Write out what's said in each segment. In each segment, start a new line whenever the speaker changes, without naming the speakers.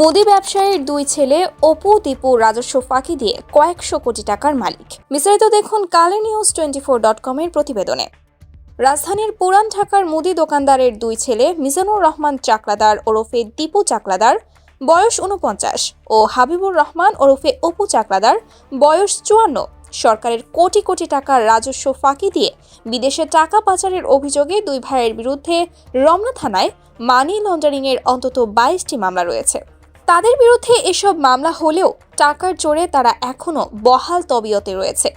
মুদি ব্যবসায়ীর দুই ছেলে অপু, দীপু রাজস্ব ফাঁকি দিয়ে কয়েকশো কোটি টাকার মালিক। বিস্তারিত দেখুন কালে নিউজ টোয়েন্টি ফোর ডট কমের প্রতিবেদনে। রাজধানীর পুরান ঢাকার মুদি দোকানদারের দুই ছেলে মিজানুর রহমান চাকলাদার ওরফে দীপু চাকলাদার, বয়স উনপঞ্চাশ ও হাবিবুর রহমান ওরফে অপু চাকলাদার, বয়স চুয়ান্ন। সরকারের কোটি কোটি টাকার রাজস্ব ফাঁকি দিয়ে বিদেশে টাকা পাচারের অভিযোগে দুই ভাইয়ের বিরুদ্ধে রমনা থানায় মানি লন্ডারিংয়ের অন্তত বাইশটি মামলা রয়েছে। তাদের বিরুদ্ধে এসব মামলা হলেও টাকার জোরে তারা এখনও বহাল তবিয়তে রয়েছে।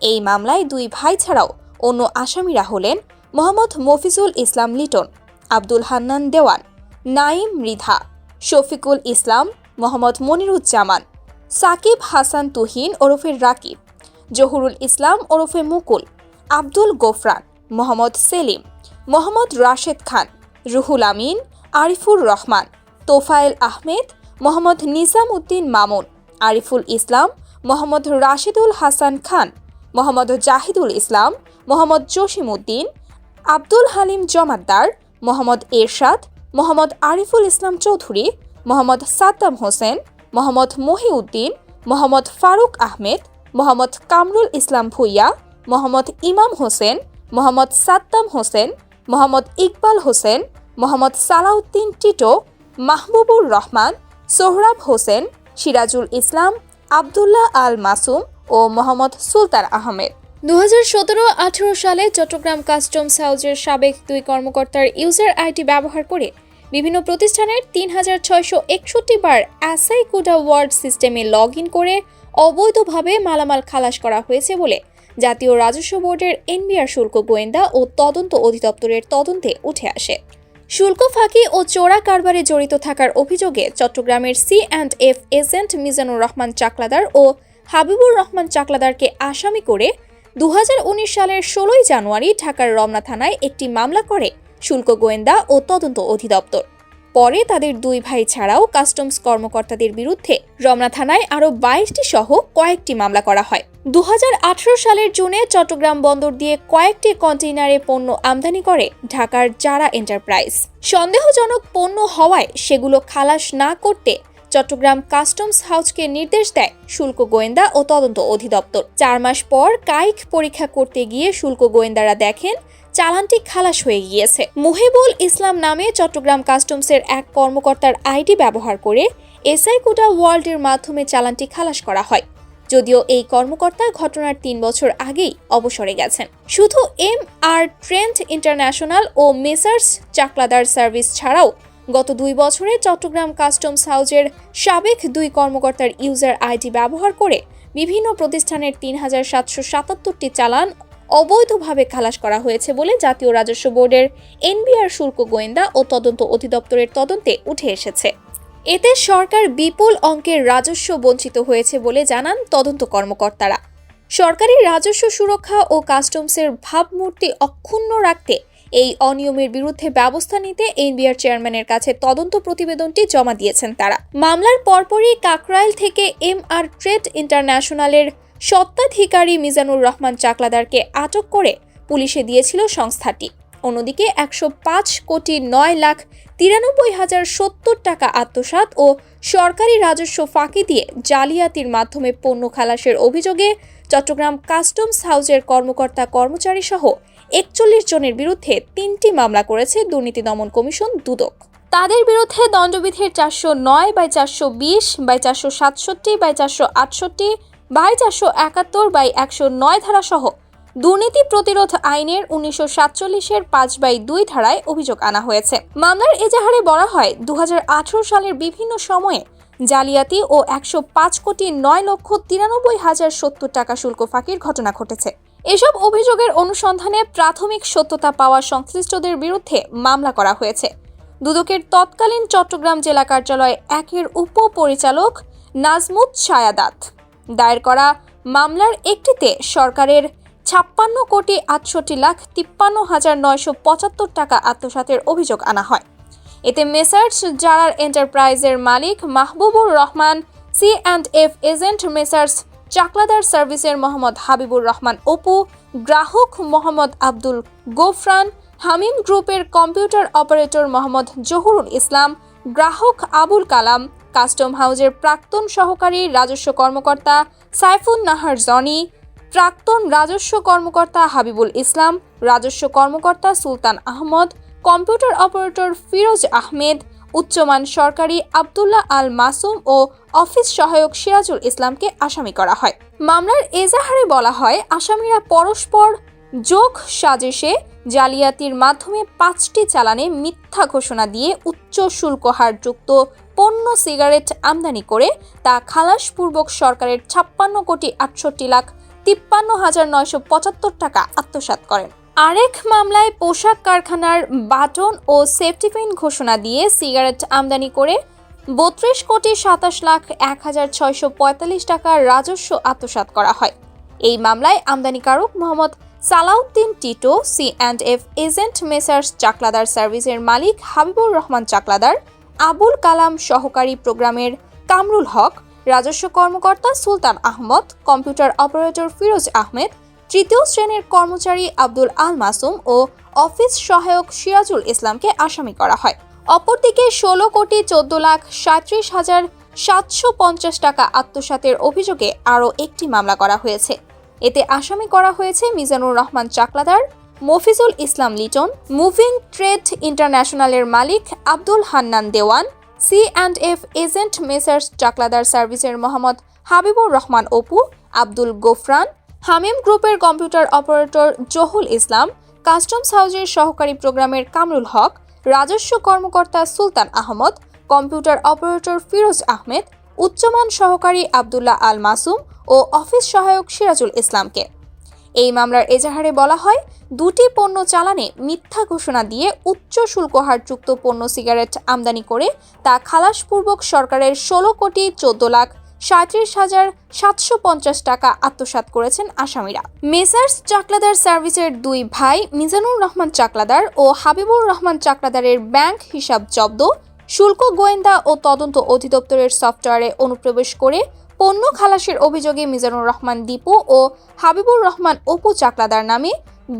এই মামলায় দুই ভাই ছাড়াও অন্য আসামিরা হলেন মোহাম্মদ মফিজুল ইসলাম লিটন, আব্দুল হান্নান দেওয়ান নাইম মৃধা শফিকুল ইসলাম, মোহাম্মদ মনিরুজ্জামান, সাকিব হাসান তুহিন ওরফে রাকিব, জহুরুল ইসলাম ওরফে মুকুল, আব্দুল গোফরান, মোহাম্মদ সেলিম, মোহাম্মদ রাশেদ খান, রুহুল আমিন, আরিফুর রহমান, তোফায়েল আহমেদ মোহাম্মদ নিজাম উদ্দিন মামুন, আরিফুল ইসলাম, মোহাম্মদ রাশিদুল হাসান খান, মোহাম্মদ জাহিদুল ইসলাম, মোহাম্মদ জসিম উদ্দিন আব্দুল হালিম জমাদ্দার, মোহাম্মদ এরশাদ, মোহাম্মদ আরিফুল ইসলাম চৌধুরী, মোহাম্মদ সাদ্দাম হোসেন, মোহাম্মদ মহিউদ্দিন, মোহাম্মদ ফারুক আহমেদ, মোহাম্মদ কামরুল ইসলাম ভুইয়া, মোহাম্মদ ইমাম হোসেন, মোহাম্মদ সাদ্দাম হোসেন, মোহাম্মদ ইকবাল হোসেন, মোহাম্মদ সালাউদ্দিন টিটো, মাহবুবুর রহমান সোহরাব হোসেন, সিরাজুল ইসলাম, আবদুল্লাহ আল মাসুম ও মোহাম্মদ সুলতান আহমেদ। দু হাজার সতেরো আঠেরো সালে চট্টগ্রাম কাস্টমস হাউজের সাবেক দুই কর্মকর্তার ইউজার আইডি ব্যবহার করে বিভিন্ন প্রতিষ্ঠানের তিন হাজার ছয়শো একষট্টি বার অ্যাসাই কুডা ওয়ার্ড সিস্টেমে লগ ইন করে অবৈধভাবে মালামাল খালাস করা হয়েছে বলে জাতীয় রাজস্ব বোর্ডের এনবিআর শুল্ক গোয়েন্দা ও তদন্ত অধিদপ্তরের তদন্তে উঠে আসে। শুল্ক ফাঁকি ও চোরা কারবারে জড়িত থাকার অভিযোগে চট্টগ্রামের C and F agent Mizanur Rahman Chakladar ও হাবিবুর রহমান চাকলাদারকে আসামি করে দু হাজার উনিশ সালের ষোলোই জানুয়ারি ঢাকার রমনা থানায় একটি মামলা করে শুল্ক গোয়েন্দা ও তদন্ত অধিদপ্তর। পরে তাদের দুই ভাই ছাড়াও কাস্টমস কর্মকর্তাদের বিরুদ্ধে রমনা থানায় আরও বাইশটি সহ কয়েকটি মামলা করা হয়। দু হাজার আঠারো সালের জুনে চট্টগ্রাম বন্দর দিয়ে কয়েকটি কন্টেইনারে পণ্য আমদানি করে ঢাকার জারা এন্টারপ্রাইজ। সন্দেহজনক পণ্য হওয়ায় সেগুলো খালাস না করতে চট্টগ্রাম কাস্টমস হাউসকে নির্দেশ দেয় শুল্ক গোয়েন্দা ও তদন্ত অধিদপ্তর। চার মাস পর কাইক পরীক্ষা করতে গিয়ে শুল্ক গোয়েন্দারা দেখেন, চালানটি খালাস হয়ে গিয়েছে। মুহিবুল ইসলাম নামে চট্টগ্রাম কাস্টমসের এক কর্মকর্তার আইডি ব্যবহার করে এসআই কোটা ওয়ার্ল্ডের মাধ্যমে চালানটি খালাস করা হয়। যদিও এই কর্মকর্তা ঘটনার তিন বছর আগেই অবসরে গেছেন। শুধু এম আর ট্রেন্ট ইন্টারন্যাশনাল ও মেসার্স চাকলাদার সার্ভিস ছাড়াও গত দুই বছরে চট্টগ্রাম কাস্টমস হাউজের সাবেক দুই কর্মকর্তার ইউজার আইডি ব্যবহার করে বিভিন্ন প্রতিষ্ঠানের তিন হাজার সাতশো সাতাত্তরটি চালান অবৈধভাবে খালাস করা হয়েছে বলে জাতীয় রাজস্ব বোর্ডের এনবিআর শুল্ক গোয়েন্দা ও তদন্ত অধিদপ্তরের তদন্তে উঠে এসেছে। এতে সরকার বিপুল অঙ্কের রাজস্ব বঞ্চিত হয়েছে বলে জানান তদন্ত কর্মকর্তারা। সরকারি রাজস্ব সুরক্ষা ও কাস্টমসের ভাবমূর্তি অক্ষুণ্ণ রাখতে এই অনিয়মের বিরুদ্ধে ব্যবস্থা নিতে এনবিআর চেয়ারম্যানের কাছে তদন্ত প্রতিবেদনটি জমা দিয়েছেন তারা। মামলার পরপরই কাকরাইল থেকে এম আর ট্রেড ইন্টারন্যাশনালের সত্ত্বাধিকারী মিজানুর রহমান চাকলাদারকে আটক করে পুলিশে দিয়েছিল সংস্থাটি। অন্যদিকে একশো পাঁচ কোটি নয় লাখ তিরানব্বই হাজার সত্তর টাকা আত্মসাৎ ও সরকারি রাজস্ব ফাঁকি দিয়ে জালিয়াতির মাধ্যমে পণ্য খালাসের অভিযোগে চট্টগ্রাম কাস্টমস হাউসের কর্মকর্তা কর্মচারী সহ একচল্লিশ জনের বিরুদ্ধে তিনটি মামলা করেছে দুর্নীতি দমন কমিশন দুদক। তাদের বিরুদ্ধে দণ্ডবিধির চারশো নয় বাই চারশো বিশ বাই চারশো সাতষট্টি বাই চারশো আটষট্টি বাই চারশো একাত্তর বাই একশো নয় ধারা সহ দুর্নীতি প্রতিরোধ আইনের উনিশশো সাতচল্লিশের পাঁচ বাই দুই ধারায় অভিযোগ আনা হয়েছে। মামলার এজাহারে বলা হয় দু হাজার আঠারো সালের বিভিন্ন সময়ে জালিয়াতি ও একশো পাঁচ কোটি নয় লক্ষ তিরানব্বই হাজার সত্তর টাকা শুল্ক ফাঁকির ঘটনা ঘটেছে। এসব অভিযোগের অনুসন্ধানে প্রাথমিক সত্যতা পাওয়া সংশ্লিষ্টদের বিরুদ্ধে মামলা করা হয়েছে। দুদকের তৎকালীন চট্টগ্রাম জেলা কার্যালয় একের উপপরিচালক নাজমুদ ছায়াদাত। দায়ের করা মামলার একটিতে সরকারের ছাপ্পান্ন কোটি আটষট্টি লাখ তিপ্পান্ন হাজার নয়শো পঁচাত্তর টাকা আত্মসাতের অভিযোগ আনা হয়। এতে মেসার্স জারার এন্টারপ্রাইজের মালিক Mahbubur Rahman C and F agent Messrs Chakladar সার্ভিসের মোহাম্মদ হাবিবুর রহমান অপু, গ্রাহক মোহাম্মদ আব্দুল গোফরান, হামিম গ্রুপের কম্পিউটার অপারেটর মোহাম্মদ জহুরুল ইসলাম, গ্রাহক আবুল কালাম, কাস্টম হাউজের প্রাক্তন সহকারী রাজস্ব কর্মকর্তা সাইফুন নাহার জনি প্রাক্তন রাজস্ব কর্মকর্তা হাবিবুল ইসলাম, রাজস্ব কর্মকর্তা সুলতান আহমদ, কম্পিউটার অপারেটর ফিরোজ আহমেদ, উচ্চমান সরকারি আবদুল্লাহ আল মাসুম ও অফিস সহায়ক সিরাজুল ইসলামকে আসামি করা হয়। মামলার এজাহারে বলা হয়, আসামিরা পরস্পর যোগ সাজেশে জালিয়াতির মাধ্যমে পাঁচটি চালানে মিথ্যা ঘোষণা দিয়ে উচ্চ শুল্ক হারযুক্ত পণ্য সিগারেট আমদানি করে, তা খালাসপূর্বক সরকারের ছাপ্পান্ন কোটি আটষট্টি লাখ তিপ্পান্ন হাজার নয়শো পঁচাত্তর টাকা আত্মসাৎ করেন। আরেক মামলায় পোশাক কারখানার বাটন ও সেফটি পিন ঘোষণা দিয়ে সিগারেট আমদানি করে বত্রিশ কোটি সাতাশ লাখ এক হাজার ছয়শো পঁয়তাল্লিশ টাকা রাজস্ব আত্মসাৎ করা হয়। এই মামলায় আমদানিকারক Mohammad Salauddin Tito, C and F agent Messrs Chakladar সার্ভিসের মালিক হাবিবুর রহমান চাকলাদার, আবুল কালাম সহকারী প্রোগ্রামের কামরুল হক রাজস্ব কর্মকর্তা সুলতান আহমদ, কম্পিউটার অপারেটর ফিরোজ আহমেদ, তৃতীয় শ্রেণির কর্মচারী আব্দুল আল মাসুম ও অফিস সহায়ক সিরাজুল ইসলামকে আসামি করা হয়। অপরদিকে ষোলো কোটি চোদ্দ লাখ সাঁত্রিশ হাজার সাতশো পঞ্চাশ টাকা আত্মসাতের অভিযোগে আরও একটি মামলা করা হয়েছে। এতে আসামি করা হয়েছে মিজানুর রহমান চাকলাদার, মফিজুল ইসলাম লিটন, মুভিং ট্রেড ইন্টারন্যাশনালের মালিক Abdul Hannan Dewan C and F agent messrs Chakladar সার্ভিসের মোহাম্মদ হাবিবুর রহমান অপু, আব্দুল গোফরান, হামিম গ্রুপের computer operator Zahul Islam, customs হাউজের সহকারী প্রোগ্রামের কামরুল হক, রাজস্ব কর্মকর্তা সুলতান আহমদ, কম্পিউটার অপারেটর ফিরোজ আহমেদ, উচ্চমান সহকারী আবদুল্লাহ আল মাসুম ও অফিস সহায়ক সিরাজুল ইসলামকে। এই মামলার এজাহারে বলা হয়, দুটি পণ্য চালানে মিথ্যা ঘোষণা দিয়ে উচ্চ শুল্ক হারযুক্ত পণ্য সিগারেট আমদানি করে তা খালাসপূর্বক সরকারের ষোলো কোটি চোদ্দ লাখ সাঁত্রিশ হাজার সাতশো পঞ্চাশ টাকা আত্মসাৎ করেছেন আসামিরা। মেসার্স চাকলাদার সার্ভিসের দুই ভাই মিজানুর রহমান চাকলাদার ও হাবিবুর রহমান চাকলাদারের ব্যাংক হিসাব জব্দ। শুল্ক গোয়েন্দা ও তদন্ত অধিদপ্তরের সফটওয়্যারে অনুপ্রবেশ করে পণ্য খালাসের অভিযোগে মিজানুর রহমান দীপু ও হাবিবুর রহমান অপু চাকলাদার নামে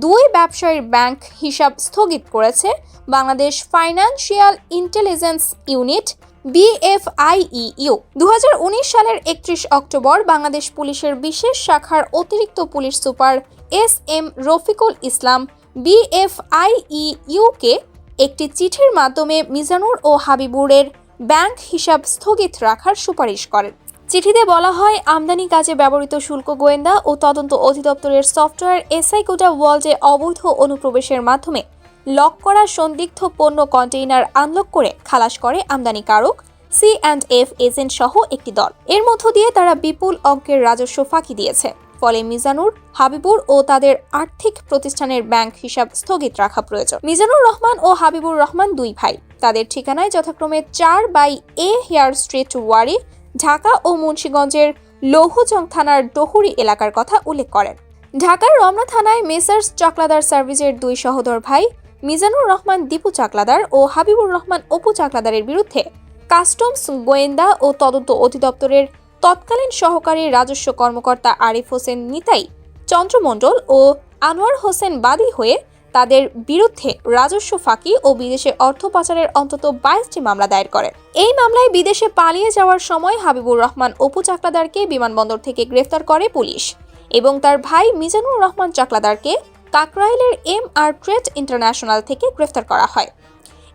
দুই ব্যবসায়ীর ব্যাংক হিসাব স্থগিত করেছে Bangladesh financial intelligence unit BFIU দু হাজার উনিশ সালের একত্রিশ অক্টোবর বাংলাদেশ পুলিশের বিশেষ শাখার অতিরিক্ত police super S M Rafiqul Islam বিএফআইইউকে একটি চিঠির মাধ্যমে মিজানুর ও হাবিবুরের ব্যাংক হিসাব স্থগিত রাখার সুপারিশ করেন। চিঠিতে বলা হয়, আমদানি কাজে ব্যবহৃত শুল্ক গোয়েন্দা ও তদন্ত অধিদপ্তরের সফটওয়্যার এসআই কোটা ওয়ার্ল্ডে অবৈধ অনুপ্রবেশের মাধ্যমে লক করা সন্দিগ্ধ পণ্য কন্টেইনার আনলক করে খালাস করে আমদানিকারক সি অ্যান্ড এফ এজেন্ট সহ একটি দল। এর মধ্য দিয়ে তারা বিপুল অঙ্কের রাজস্ব ফাঁকি দিয়েছে। ফলে মিজানুর, হাবিবুর ও তাদের আর্থিক প্রতিষ্ঠানের ব্যাংক হিসাব স্থগিত রাখা প্রয়োজন। মিজানুর রহমান ও হাবিবুর রহমান দুই ভাই। তাদের ঠিকানায় যথাক্রমে চার by A Hare Street Wari Dhaka ও মুন্সীগঞ্জের লৌহজং থানার ডহুরি এলাকার কথা উল্লেখ করেন। ঢাকার রমনা থানায় মেসার্স চাকলাদার সার্ভিসের দুই সহোদর ভাই মিজানুর রহমান, দীপু চাকলাদার ও হাবিবুর রহমান, অপু চাকলাদারের বিরুদ্ধে কাস্টমস, গোয়েন্দা ও তদন্ত অধিদপ্তরের তৎকালীন সহকারী রাজস্ব কর্মকর্তা আরিফ হোসেন নিতাই চন্দ্রমণ্ডল ও আনোয়ার হোসেন বাদী হয়ে তাদের বিরুদ্ধে রাজস্ব ফাঁকি ও বিদেশে অর্থ পাচারের অন্তত বাইশটি মামলা দায়ের করে। এই মামলায় বিদেশে পালিয়ে যাওয়ার সময় হাবিবুর রহমান অপু চাকলাদারকে বিমানবন্দর থেকে গ্রেফতার করে পুলিশ এবং তার ভাই মিজানুর রহমান চাকলাদারকে কাকরাইলের এম আর ট্রেড ইন্টারন্যাশনাল থেকে গ্রেফতার করা হয়।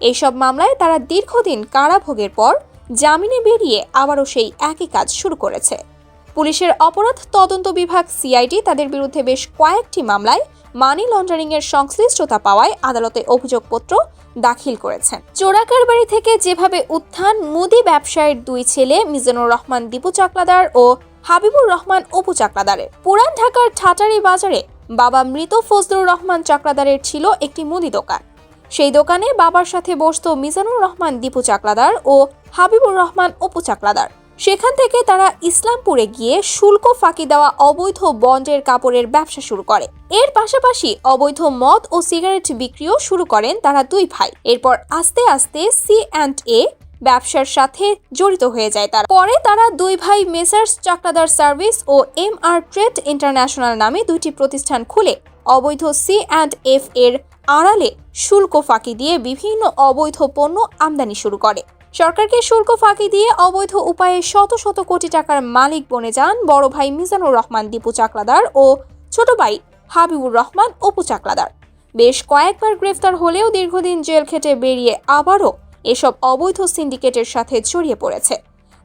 এইসব মামলায় তারা দীর্ঘদিন কারাভোগের পর জামিনে বেরিয়ে আবারও সেই একই কাজ শুরু করেছে। পুলিশের অপরাধ তদন্ত বিভাগ সিআইডি তাদের বিরুদ্ধে বেশ কয়েকটি মামলায় মানি লন্ডারিং এর সংশ্লিষ্টতা পাওয়ায় আদালতে অভিযোগপত্র দাখিল করেছেন। চোরাকার বাড়ি থেকে যেভাবে উত্থান, মুদি ব্যবসায়ীর দুই ছেলে মিজানুর রহমান দীপু চাকলাদার ও হাবিবুর রহমান অপু চাকলাদারের। পুরান ঢাকার ঠাটারি বাজারে বাবা মৃত ফজলুর রহমান চাকলাদারের ছিল একটি মুদি দোকান। সেই দোকানে বাবার সাথে বসত মিজানুর রহমান দীপু চাকলাদার ও হাবিবুর রহমান অপু চাকলাদার। সেখান থেকে তারা ইসলামপুরে গিয়ে শুল্ক ফাঁকি দেওয়া অবৈধ বন্ডের কাপড়ের ব্যবসা শুরু করে। এর পাশাপাশি অবৈধ মদ ও সিগারেট বিক্রিও শুরু করেন তারা দুই ভাই। এরপর আস্তে আস্তে সি অ্যান্ড এ ব্যবসার সাথে জড়িত হয়ে যায় তারা। পরে তারা দুই ভাই মেসার্স চাকলাদার সার্ভিস ও এম আর ট্রেড ইন্টারন্যাশনাল নামে দুইটি প্রতিষ্ঠান খুলে অবৈধ সি অ্যান্ড এফ এর আড়ালে শুল্ক ফাঁকি দিয়ে বিভিন্ন অবৈধ পণ্য আমদানি শুরু করে। সরকারকে শুল্ক ফাঁকি দিয়ে অবৈধ উপায়ে শত শত কোটি টাকার মালিক বনে যান বড় ভাই মিজানুর রহমান দীপু চাকলাদার ও ছোট ভাই হাবিবুর রহমান অপু চাকলাদার। বেশ কয়েকবার গ্রেফতার হলেও দীর্ঘদিন জেল খেটে বেরিয়ে আবারও এসব অবৈধ সিন্ডিকেটের সাথে জড়িয়ে পড়েছে।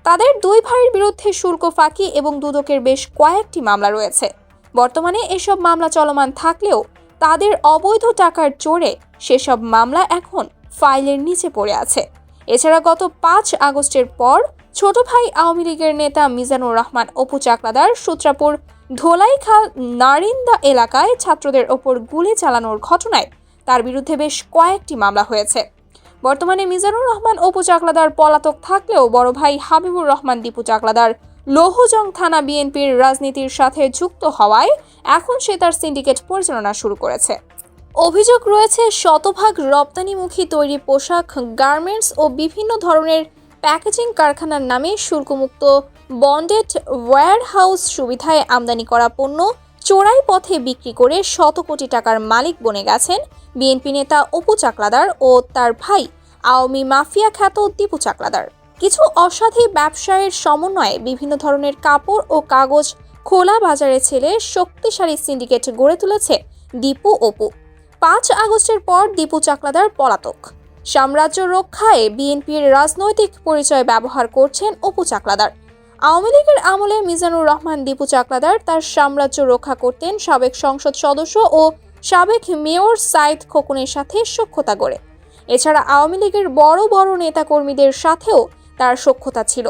তাদের দুই ভাইয়ের বিরুদ্ধে শুল্ক ফাঁকি এবং দুদকের বেশ কয়েকটি মামলা রয়েছে। বর্তমানে এসব মামলা চলমান থাকলেও তাদের অবৈধ টাকার চোরে সেসব মামলা এখন ফাইলের নিচে পড়ে আছে। এছাড়া গত পাঁচ আগস্টের পর ছোট ভাই আওয়ামী লীগের নেতা মিজানুর রহমান অপু চাকলাদার সূত্রাপুর ধোলাইখাল নারিন্দা এলাকায় ছাত্রদের ওপর গুলি চালানোর ঘটনায় তার বিরুদ্ধে বেশ কয়েকটি মামলা হয়েছে। বর্তমানে মিজানুর রহমান অপু চাকলাদার পলাতক থাকলেও বড় ভাই হাবিবুর রহমান দীপু চাকলাদার লৌহজং থানা বিএনপির রাজনীতির সাথে যুক্ত হওয়ায় এখন সে তার সিন্ডিকেট পরিচালনা শুরু করেছে। অভিযোগ রয়েছে, শতভাগ রপ্তানিমুখী তৈরি পোশাক, গার্মেন্টস ও বিভিন্ন ধরনের প্যাকেজিং কারখানার নামে শুল্কমুক্ত বন্ডেড ওয়্যারহাউস সুবিধায় আমদানি করা পণ্য চোরাই পথে বিক্রি করে শত কোটি টাকার মালিক বনে গেছেন বিএনপি নেতা অপু চাকলাদার ও তার ভাই আওয়ামী মাফিয়া খ্যাত দীপু চাকলাদার। কিছু অসাধী ব্যবসায়ের সমন্বয়ে বিভিন্ন ধরনের কাপড় ও কাগজ খোলা বাজারে ছেলে শক্তিশালী সিন্ডিকেট গড়ে তুলেছে দীপু অপু। পাঁচ আগস্টের পর দীপু চাকলাদার পলাতক। সাম্রাজ্য রক্ষায় বিএনপির রাজনৈতিক পরিচয় ব্যবহার করছেন অপু চাকলাদার। আওয়ামী লীগের আমলে মিজানুর রহমান দীপু চাকলাদার তার সাম্রাজ্য রক্ষা করতেন সাবেক সংসদ সদস্য ও সাবেক মেয়র সাইদ খোকনের সাথে সক্ষতা গড়ে। এছাড়া আওয়ামী লীগের বড় বড় নেতাকর্মীদের সাথেও তার সক্ষতা ছিল।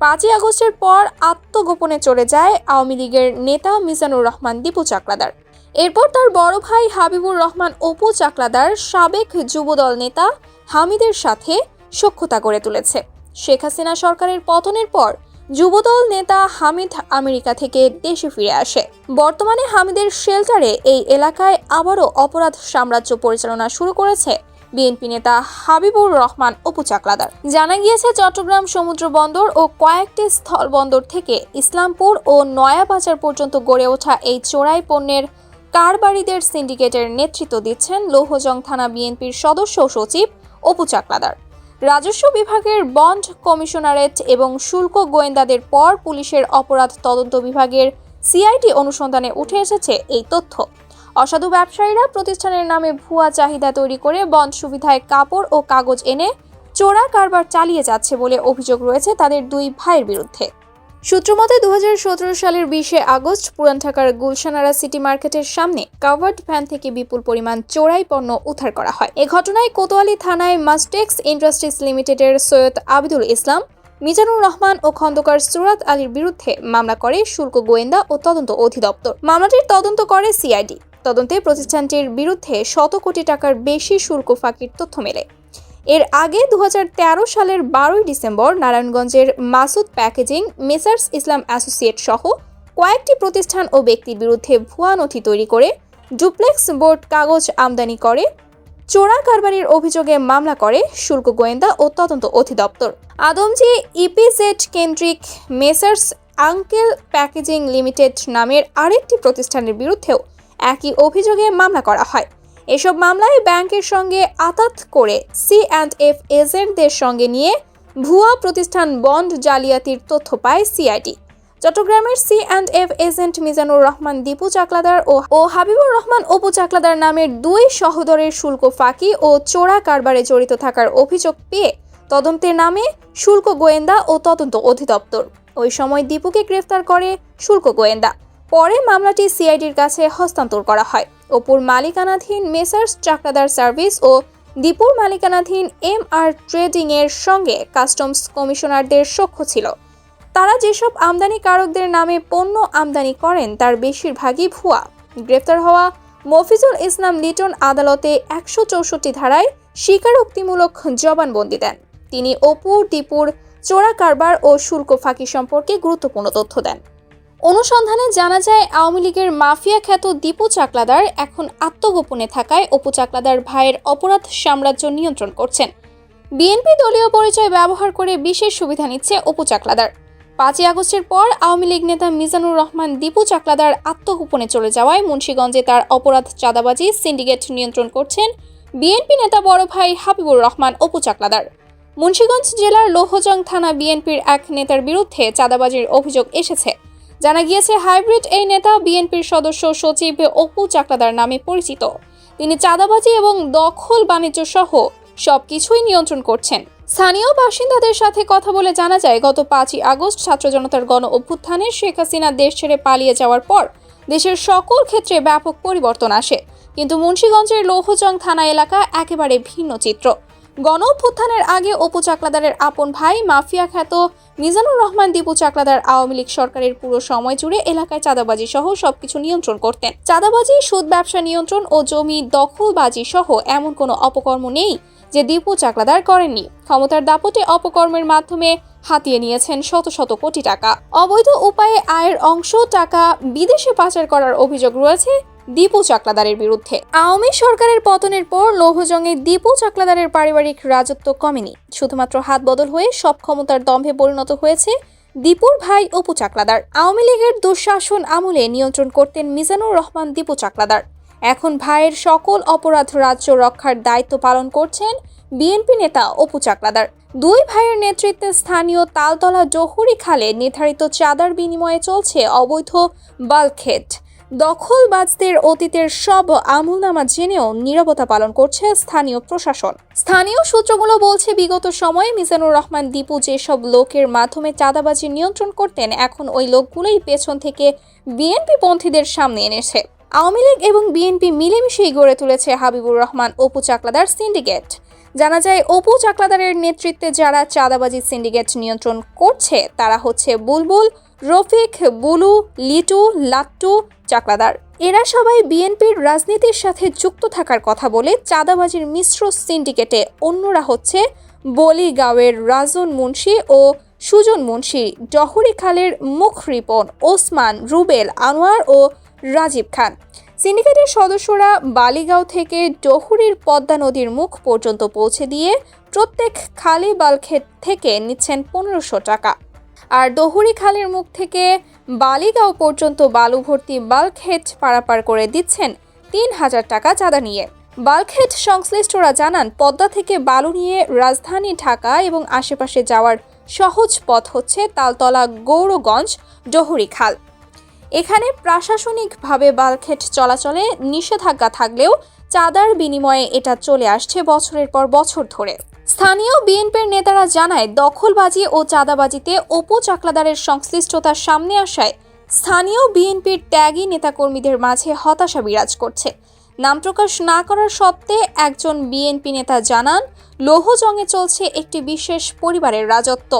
পাঁচই আগস্টের পর আত্মগোপনে চলে যায় আওয়ামী লীগের নেতা মিজানুর রহমান দীপু চাকলাদার। এরপর তার বড় ভাই হাবিবুর রহমান অপু চাকলাদার সাবেক যুবদল নেতা হামিদের সাথে সখ্যতা গড়ে তুলেছে। শেখ হাসিনা সরকারের পতনের পর যুবদল নেতা হামিদ আমেরিকা থেকে দেশে ফিরে আসে। বর্তমানে হামিদের শেল্টারে এই এলাকায় আবারও অপরাধ সাম্রাজ্য পরিচালনা শুরু করেছে বিএনপি নেতা হাবিবুর রহমান অপু চাকলাদার। জানা গিয়েছে, চট্টগ্রাম সমুদ্র বন্দর ও কয়েকটি স্থল বন্দর থেকে ইসলামপুর ও নয়াবাজার পর্যন্ত গড়ে ওঠা এই চোরাই পণ্যের কারবারিদের সিন্ডিকেটের নেতৃত্ব দিচ্ছেন লৌহজং থানা বিএনপির সদস্য সচিব অপু চাকলাদার। রাজস্ব বিভাগের বন্ড কমিশনারেট এবং শুল্ক গোয়েন্দাদের পর পুলিশের অপরাধ তদন্ত বিভাগের সিআইটি অনুসন্ধানে উঠে এসেছে এই তথ্য। অসাধু ব্যবসায়ীরা প্রতিষ্ঠানের নামে ভুয়া চাহিদা তৈরি করে বন্ড সুবিধায় কাপড় ও কাগজ এনে চোরা কারবার চালিয়ে যাচ্ছে বলে অভিযোগ রয়েছে তাদের দুই ভাইয়ের বিরুদ্ধে। সূত্রমতে দু হাজার সতেরো সালের বিশে আগস্ট পুরান ঢাকার গুলশানারা সিটি মার্কেটের সামনে কাভার্ড ভ্যান থেকে বিপুল পরিমাণ চোরাই পণ্য উদ্ধার করা হয়। এ ঘটনায় কোতোয়ালি থানায় মাস্টেক্স ইন্ডাস্ট্রিজ লিমিটেডের সৈয়দ আবিদুল ইসলাম, মিজানুর রহমান ও খন্দকার সুরাত আলীর বিরুদ্ধে মামলা করে শুল্ক গোয়েন্দা ও তদন্ত অধিদপ্তর। মামলাটির তদন্ত করে সিআইডি। তদন্তে প্রতিষ্ঠানটির বিরুদ্ধে শত কোটি টাকার বেশি শুল্ক ফাঁকির তথ্য মেলে। এর আগে দু হাজার তেরো সালের বারোই ডিসেম্বর নারায়ণগঞ্জের Masud packaging, Messrs Islam associate সহ কয়েকটি প্রতিষ্ঠান ও ব্যক্তির বিরুদ্ধে ভুয়া নথি তৈরি করে ডুপ্লেক্স বোর্ড কাগজ আমদানি করে, চোরা কারবারির অভিযোগে মামলা করে শুল্ক গোয়েন্দা ও তদন্ত অধিদপ্তর। আদমজি ইপিজেড কেন্দ্রিক মেসার্স আঙ্কেল প্যাকেজিং লিমিটেড নামের আরেকটি প্রতিষ্ঠানের বিরুদ্ধেও একই অভিযোগে মামলা করা হয়। এসব মামলায় ব্যাংকের সঙ্গে আতাত করে সি অ্যান্ড এফ এজেন্টদের সঙ্গে নিয়ে ভুয়া প্রতিষ্ঠান বন্ড জালিয়াতির তথ্য পায় সিআইডি চট্টগ্রামের C and F agent Mizanur Rahman, Dipu Chakladar ও ও হাবিবুর রহমান, অপু চাকলাদার নামের দুই সহোদরের শুল্ক ফাঁকি ও চোরা কারবারে জড়িত থাকার অভিযোগ পেয়ে তদন্তের নামে শুল্ক গোয়েন্দা ও তদন্ত অধিদপ্তর। ওই সময় দীপুকে গ্রেফতার করে শুল্ক গোয়েন্দা। পরে মামলাটি সিআইডির কাছে হস্তান্তর করা হয়। অপুর মালিকানাধীন মেসার্স চাকলাদার সার্ভিস ও দীপুর মালিকানাধীন এম আর ট্রেডিং এর সঙ্গে কাস্টমস কমিশনারদের সখ্য ছিল। তারা যেসব আমদানিকারকদের নামে পণ্য আমদানি করেন, তার বেশিরভাগই ভুয়া। গ্রেফতার হওয়া মফিজুল ইসলাম লিটন আদালতে একশো চৌষট্টি ধারায় স্বীকারোক্তিমূলক জবানবন্দি দেন। তিনি অপু টিপুর চোরা কারবার ও শুল্ক ফাঁকি সম্পর্কে গুরুত্বপূর্ণ তথ্য দেন। অনুসন্ধানে জানা যায়, আওয়ামী লীগের মাফিয়া খ্যাত দীপু চাকলাদার এখন আত্মগোপনে থাকায় অপু চাকলাদার ভাইয়ের অপরাধ সাম্রাজ্য নিয়ন্ত্রণ করছেন। বিএনপি দলীয় পরিচয় ব্যবহার করে বিশেষ সুবিধা নিচ্ছে অপু চাকলাদার। পাঁচই আগস্টের পর আওয়ামী লীগ নেতা মিজানুর রহমান দীপু চাকলাদার আত্মগোপনে চলে যাওয়ায় মুন্সীগঞ্জে তার অপরাধ চাঁদাবাজি সিন্ডিকেট নিয়ন্ত্রণ করছেন বিএনপি নেতা বড় ভাই হাবিবুর রহমান অপু চাকলাদার। মুন্সীগঞ্জ জেলার লোহজং থানা বিএনপির এক নেতার বিরুদ্ধে চাঁদাবাজির অভিযোগ এসেছে। জানা গিয়েছে, হাইব্রিড এই নেতা বিএনপির সদস্য সচিব অপু চাকলাদার নামে পরিচিত। তিনি চাঁদাবাজি এবং দখল বাণিজ্য সহ সবকিছুই নিয়ন্ত্রণ করছেন। স্থানীয় বাসিন্দাদের সাথে কথা বলে জানা যায়, গত পাঁচই আগস্ট ছাত্র জনতার গণ অভ্যুত্থানে শেখ হাসিনা দেশ ছেড়ে পালিয়ে যাওয়ার পর দেশের সকল ক্ষেত্রে ব্যাপক পরিবর্তন আসে। কিন্তু মুন্সীগঞ্জের লৌহজং থানা এলাকা একেবারে ভিন্ন চিত্র। গণ অভ্যুত্থানের আগে অপু চাকলাদারের আপন ভাই মাফিয়া খ্যাত মিজানুর রহমান দীপু চাকলাদার আওয়ামী লীগ সরকারের পুরো সময় জুড়ে এলাকায় চাঁদাবাজি সহ সবকিছু নিয়ন্ত্রণ করতেন। চাঁদাবাজি, সুদ ব্যবসা নিয়ন্ত্রণ ও জমি দখলবাজি সহ এমন কোনো অপকর্ম নেই যে দীপু চাকলাদার করেননি। ক্ষমতার দাপটে অপকর্মের মাধ্যমে হাতিয়ে নিয়েছেন শত শত কোটি টাকা। অবৈধ উপায়ে আয়ের অংশ, টাকা বিদেশে পাচার করার অভিযোগ রয়েছে দীপু চাকলাদারের বিরুদ্ধে। আওয়ামী সরকারের পতনের পর লৌহজংয়ে দীপু চাকলাদারের পারিবারিক রাজত্ব কমেনি। শুধুমাত্র হাত বদল হয়ে সব ক্ষমতার দম্ভে পরিণত হয়েছে দীপুর ভাই অপু চাকলাদার। আওয়ামী লীগের দুঃশাসন আমলে নিয়ন্ত্রণ করতেন মিজানুর রহমান দীপু চাকলাদার। এখন ভাইয়ের সকল অপরাধ রাজ্য রক্ষার দায়িত্ব পালন করছেন বিএনপি নেতা অপু চাকলাদার। দুই ভাইয়ের নেতৃত্বে স্থানীয় তালতলা জহুরি খালে নির্ধারিত চাঁদার বিনিময়ে চলছে অবৈধ বালখেট। দখলবাজদের অতীতের সব আমলনামা জেনেও নীরবতা পালন করছে স্থানীয় প্রশাসন। স্থানীয় সূত্রগুলো বলছে, বিগত সময়ে মিজানুর রহমান দীপু যেসব লোকের মাধ্যমে চাঁদাবাজি নিয়ন্ত্রণ করতেন, এখন ওই লোকগুলোই পেছন থেকে বিএনপি পন্থীদের সামনে এনেছে। আওয়ামী লীগ এবং বিএনপি মিলেমিশেই গড়ে তুলেছে হাবিবুর রহমান অপু চাকলাদার সিন্ডিকেট। জানা যায়, অপু চাকলাদারের নেতৃত্বে যারা চাঁদাবাজি সিন্ডিকেট নিয়ন্ত্রণ করছে, তারা হচ্ছে বুলবুল, রফিক, বুলু, লিটু, লাট্টু চাকলাদার। এরা সবাই বিএনপির রাজনীতির সাথে যুক্ত থাকার কথা বলে চাঁদাবাজির মিশ্র সিন্ডিকেটে। অন্যরা হচ্ছে বলিগাঁওয়ের রাজন মুন্সি ও সুজন মুন্সি, ডহরি খালের মুখ রিপন, ওসমান, রুবেল, আনোয়ার ও রাজীব খান। সিন্ডিকেটের সদস্যরা বালিগাঁও থেকে ডহুরির পদ্মা নদীর মুখ পর্যন্ত পৌঁছে দিয়ে প্রত্যেক খালি বালখেত থেকে নিচ্ছেন পনেরোশো টাকা। আর ডহুরি খালের মুখ থেকে বালিগাঁও পর্যন্ত বালু ভর্তি বালখেট পারাপার করে দিচ্ছেন তিন হাজার টাকা চাঁদা নিয়ে। বালখেট সংশ্লিষ্টরা জানান, পদ্মা থেকে বালু নিয়ে রাজধানী ঢাকা এবং আশেপাশে যাওয়ার সহজ পথ হচ্ছে তালতলা গৌরগঞ্জ ডহুরি খাল। এখানে প্রশাসনিকভাবে বালখেট চলাচলে নিষেধাজ্ঞা থাকলেও চাঁদার বিনিময়ে এটা চলে আসছে বছরের পর বছর ধরে। স্থানীয় বিএনপির নেতারা জানায়, দখলবাজি ও চাঁদাবাজিতে অপু চাকলাদারের সংশ্লিষ্টতার সামনে আসায় স্থানীয় বিএনপির ত্যাগী নেতাকর্মীদের মাঝে হতাশা বিরাজ করছে। নাম প্রকাশ না করার সত্ত্বে একজন বিএনপি নেতা জানান, লৌহজংয়ে চলছে একটি বিশেষ পরিবারের রাজত্ব।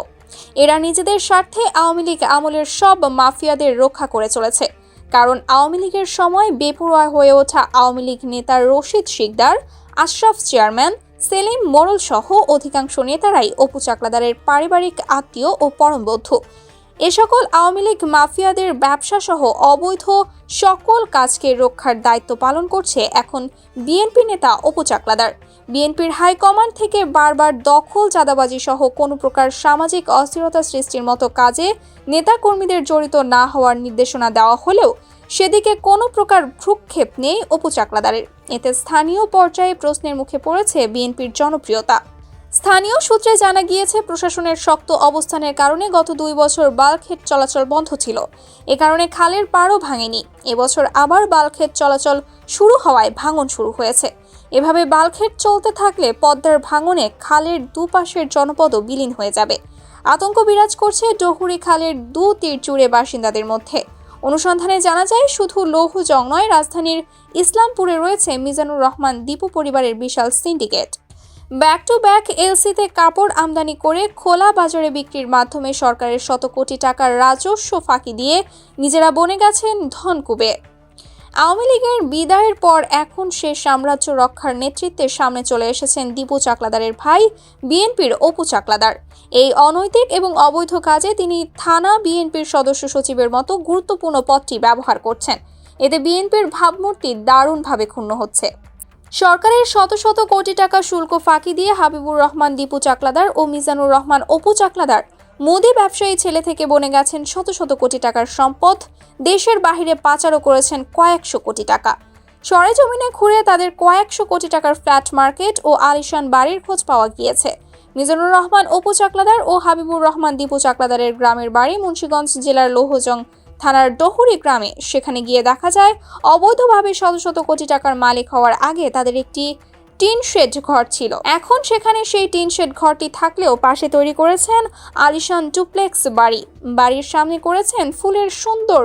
এরা নিজেদের স্বার্থে আওয়ামী লীগ আমলের সব মাফিয়াদের রক্ষা করে চলেছে। কারণ আওয়ামী লীগের সময় বেপরোয়া হয়ে ওঠা আওয়ামী লীগ নেতা রশিদ শিকদার, আশরাফ চেয়ারম্যান সেলিম মোড়ল সহ অধিকাংশ নেতারাই অপু চাকলাদারের পারিবারিক আত্মীয় ও পরম এ সকল আওয়ামী লীগ মাফিয়াদের ব্যবসা সহ অবৈধ সকল কাজকে রক্ষার দায়িত্ব পালন করছে এখন বিএনপি নেতা অপু চাকলাদার। বিএনপির হাইকমান্ড থেকে বারবার দখল চাঁদাবাজি সহ কোনো প্রকার সামাজিক অস্থিরতা সৃষ্টির মতো কাজে নেতাকর্মীদের জড়িত না হওয়ার নির্দেশনা দেওয়া হলেও সেদিকে কোনো প্রকার ভ্রুক্ষেপ নেই অপু চাকলাদারের। এতে স্থানীয় পর্যায়ে প্রশ্নের মুখে পড়েছে বিএনপির জনপ্রিয়তা। স্থানীয় সূত্রে জানা গিয়েছে, প্রশাসনের শক্ত অবস্থানের কারণে গত দুই বছর বালখেট চলাচল বন্ধ ছিল। এ কারণে খালের পাড়ও ভাঙেনি। এবছর আবার বালখেট চলাচল শুরু হওয়ায় ভাঙন শুরু হয়েছে। এভাবে বালখেট চলতে থাকলে পদ্মার ভাঙনে খালের দুপাশের জনপদও বিলীন হয়ে যাবে। আতঙ্ক বিরাজ করছে ডহুরি খালের দু তীর জুড়ে বাসিন্দাদের মধ্যে। অনুসন্ধানে জানা যায়, শুধু লৌহজং নয়, রাজধানীর ইসলামপুরে রয়েছে মিজানুর রহমান দীপু পরিবারের বিশাল সিন্ডিকেট। ব্যাক টু ব্যাক এলসিতে কাপড় আমদানি করে খোলা বাজারে বিক্রির মাধ্যমে সরকারের শত কোটি টাকার রাজস্ব ফাঁকি দিয়ে নিজেরা বনে গেছেন ধনকুবে। আওয়ামী লীগের বিদায়ের পর এখন সে সাম্রাজ্য রক্ষার নেতৃত্বের সামনে চলে এসেছেন দীপু চাকলাদারের ভাই বিএনপির অপু চাকলাদার। এই অনৈতিক এবং অবৈধ কাজে তিনি থানা বিএনপির সদস্য সচিবের মতো গুরুত্বপূর্ণ পদটি ব্যবহার করছেন। এতে বিএনপির ভাবমূর্তি দারুণভাবে ক্ষুণ্ণ হচ্ছে। সরকারের শত শত কোটি টাকা শুল্ক ফাঁকি দিয়ে হাবিবুর রহমান, দীপু চাকলাদার ও মিজানুর রহমান অপু চাকলাদার মুদি ব্যবসায়ী ছেলে থেকে বনে গেছেন শত শত কোটি টাকার সম্পদ। দেশের বাহিরে পাচারও করেছেন কয়েকশো কোটি টাকা। সরেজমিনে ঘুরে তাদের কয়েকশো কোটি টাকার ফ্ল্যাট মার্কেট ও আলিশান বাড়ির খোঁজ পাওয়া গিয়েছে। মিজানুর রহমান, অপু চাকলাদার ও হাবিবুর রহমান দীপু চাকলাদারের গ্রামের বাড়ি মুন্সীগঞ্জ জেলার লৌহজং থানার ডহুরি গ্রামে। সেখানে গিয়ে দেখা যায়, অবৈধভাবে শত শত কোটি টাকার মালিক হওয়ার আগে তাদের একটি টিন শেড ঘর ছিল। এখন সেখানে সেই টিন শেড ঘরটি থাকলেও পাশে তৈরি করেছেন আলিশান ডুপ্লেক্স বাড়ি। বাড়ির সামনে করেছেন ফুলের সুন্দর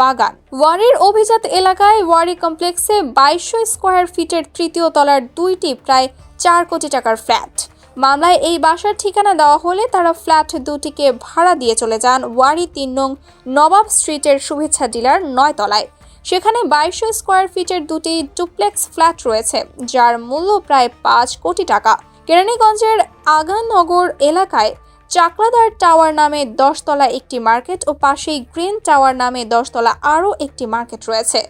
বাগান। ওয়ারির অভিজাত এলাকায় ওয়ারি কমপ্লেক্সে বাইশশো স্কোয়ার ফিটের তৃতীয় তলার দুইটি প্রায় চার কোটি টাকার ফ্ল্যাট। মামলায় এই বাসার ঠিকানা দেওয়া হলে তারা ফ্ল্যাট দুটিকে ভাড়া দিয়ে চলে যান ওয়ারি তিন নং নবাব স্ট্রিটের শুভেচ্ছা ডিলার নয় তলায় সেখানে বাইশশো স্কোয়ার ফিটের দুটি ডুপ্লেক্স ফ্ল্যাট রয়েছে, যার মূল্য প্রায় পাঁচ কোটি টাকা। কেরানীগঞ্জের আগানগর এলাকায় চাকলাদার টাওয়ার নামে দশতলা একটি মার্কেট ও পাশেই গ্রিন টাওয়ার নামে দশতলা আরও একটি মার্কেট রয়েছে।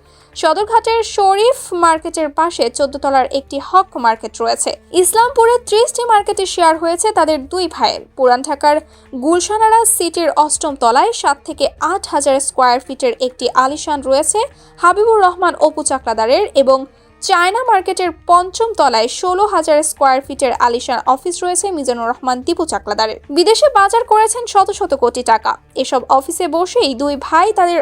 সদরঘাটের শরীফ মার্কেটের পাশে চোদ্দ তলার একটি হক মার্কেট রয়েছে। ইসলামপুরে ত্রিশটি মার্কেটে শেয়ার হয়েছে তাদের দুই ভাইয়ের। পুরান ঢাকার গুলশানারা সিটির অষ্টম তলায় সাত থেকে আট হাজার স্কোয়ার ফিটের একটি আলিশান রয়েছে হাবিবুর রহমান অপু চাকলাদারের এবং চায়না মার্কেটের পঞ্চম তলায় ষোলো হাজার স্কোয়ার ফিটের আলিশান অফিস রয়েছে মিজানুর রহমান দীপু চাকলাদারের। বিদেশে বাজার করেছেন শত শত কোটি টাকা। এসব অফিসে বসেই দুই ভাই তাদের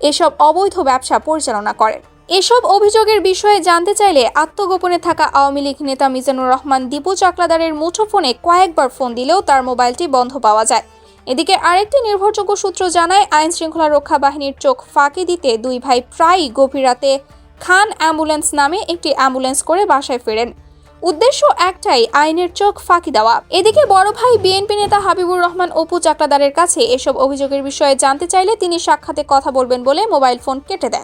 এসব অবৈধ ব্যবসা পরিচালনা করেন। এসব অভিযোগের বিষয়ে জানতে চাইলে আত্মগোপনে থাকা আওয়ামী লীগ নেতা মিজানুর রহমান দীপু চাকলাদারের মুঠোফোনে কয়েকবার ফোন দিলেও তার মোবাইলটি বন্ধ পাওয়া যায়। এদিকে আরেকটি নির্ভরযোগ্য সূত্র জানায় আইন শৃঙ্খলা রক্ষা বাহিনীর চোখ ফাঁকি দিতে দুই ভাই প্রায়ই গভীর রাতে খান অ্যাম্বুলেন্স নামে একটি অ্যাম্বুলেন্স করে বাসায় ফেরেন। উদ্দেশ্য একটাই, আইনের চোখ ফাঁকি দেওয়া। এদিকে বড় ভাই বিএনপি নেতা হাবিবুর রহমান অপু চাকলাদারের কাছে এসব অভিযোগের বিষয়ে জানতে চাইলে তিনি সাক্ষাতে কথা বলবেন বলে মোবাইল ফোন কেটে দেন।